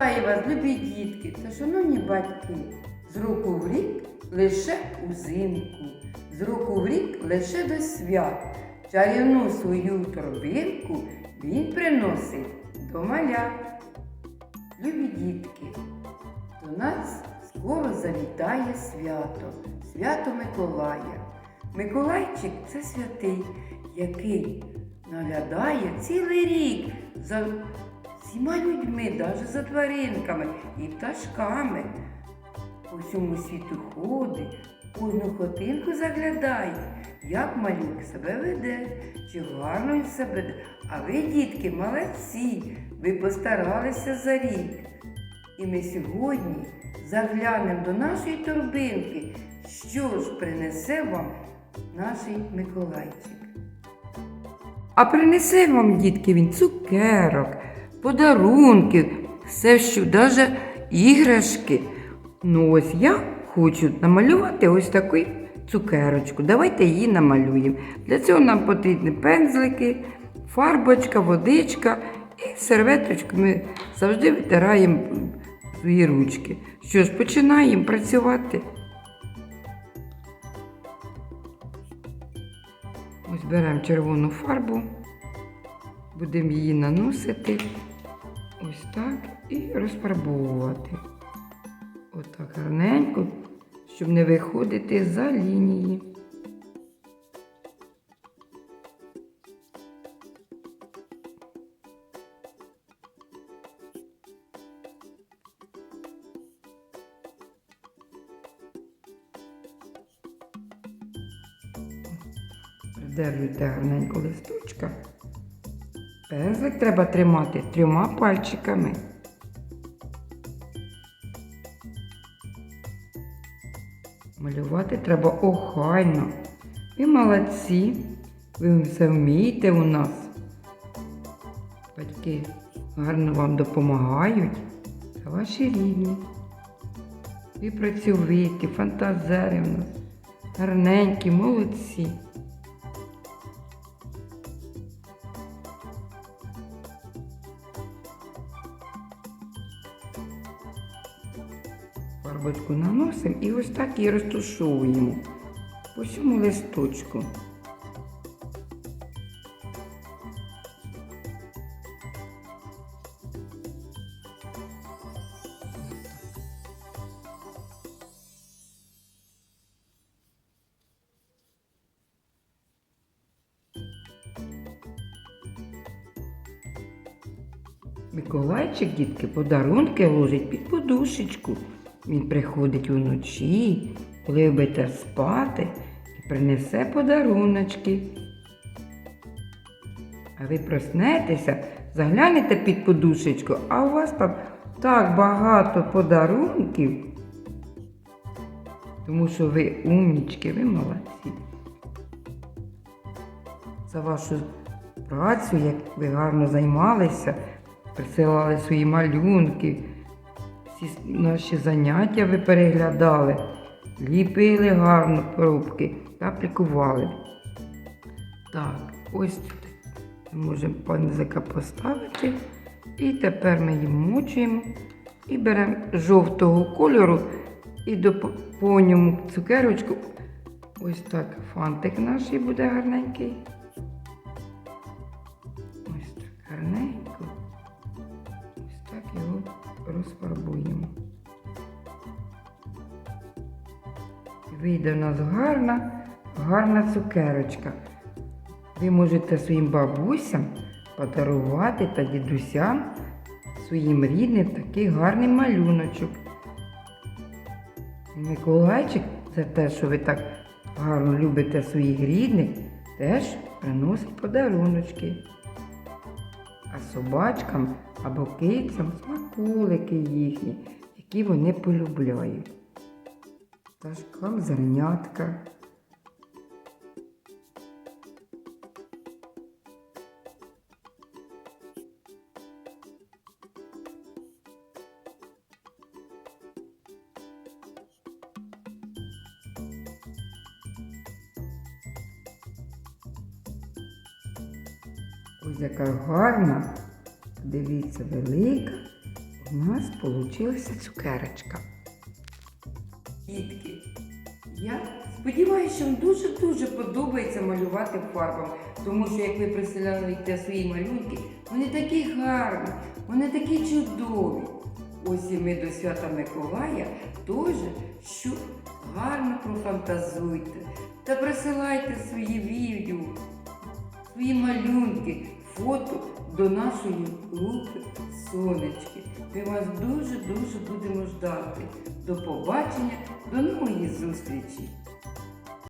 Вітаю вас, любі дітки та шановні батьки. З року в рік лише узимку, з року в рік лише до свят. Чарівну свою торбинку він приносить до малят. Любі дітки, до нас скоро завітає свято, свято Миколая. Миколайчик це святий, який наглядає цілий рік за всіма людьми, навіть за тваринками і пташками. По всьому світу ходить, кожну хатинку заглядає, як малюк себе веде, чи гарно він себе. А ви, дітки, молодці, ви постаралися за рік. І ми сьогодні заглянемо до нашої торбинки, що ж принесе вам наш Миколайчик. А принесе вам, дітки, він цукерок, подарунків, все що, навіть іграшки. Ну ось я хочу намалювати ось таку цукерочку. Давайте її намалюємо. Для цього нам потрібні пензлики, фарбочка, водичка і серветочку. Ми завжди витираємо свої ручки. Що ж, починаємо працювати. Ось беремо червону фарбу, будемо її наносити ось так і розфарбовувати. Отак гарненько, щоб не виходити за лінії. Придержуйте гарненько листочка. Пензлик треба тримати трьома пальчиками. Малювати треба охайно. Ви молодці. Ви все вмієте у нас. Батьки гарно вам допомагають. Це ваші рідні. Ви працьовиті, фантазери у нас. Гарненькі, молодці. Фарбочку наносимо і ось так її розтушовуємо по всьому листочку. Миколайчик, дітки, подарунки ложить під подушечку. Він приходить уночі, коли будете спати, і принесе подаруночки. А ви проснетеся, заглянете під подушечку, а у вас там так багато подарунків. Тому що ви умнічки, ви молодці. За вашу працю, як ви гарно займалися, присилали свої малюнки, всі наші заняття ви переглядали, ліпили гарно пробки та аплікували. Так, ось тут можемо пензлика поставити. І тепер ми її мочуємо і беремо жовтого кольору і до по цукерочку. Ось так фантик наш буде гарненький. Розфарбуємо. Вийде у нас гарна, гарна цукерочка. Ви можете своїм бабусям подарувати та дідусям своїм рідним такий гарний малюночок. Миколайчик за те, що ви так гарно любите своїх рідних, теж приносить подаруночки. А собачкам або кицям смакулики їхні, які вони полюбляють. Пташкам зернятка. Ось яка гарна, дивіться, велика, У нас получилася цукерочка. Дітки, я сподіваюся, що вам дуже-дуже подобається малювати фарбами, тому що як ви представляєте свої малюнки, вони такі гарні, вони такі чудові. Ось і ми до свята Миколая теж що гарно профантазуйте та присилайте свої відео, свої малюнки, фото до нашої групи сонечки. Ми вас дуже-дуже будемо ждати. До побачення, до нової зустрічі!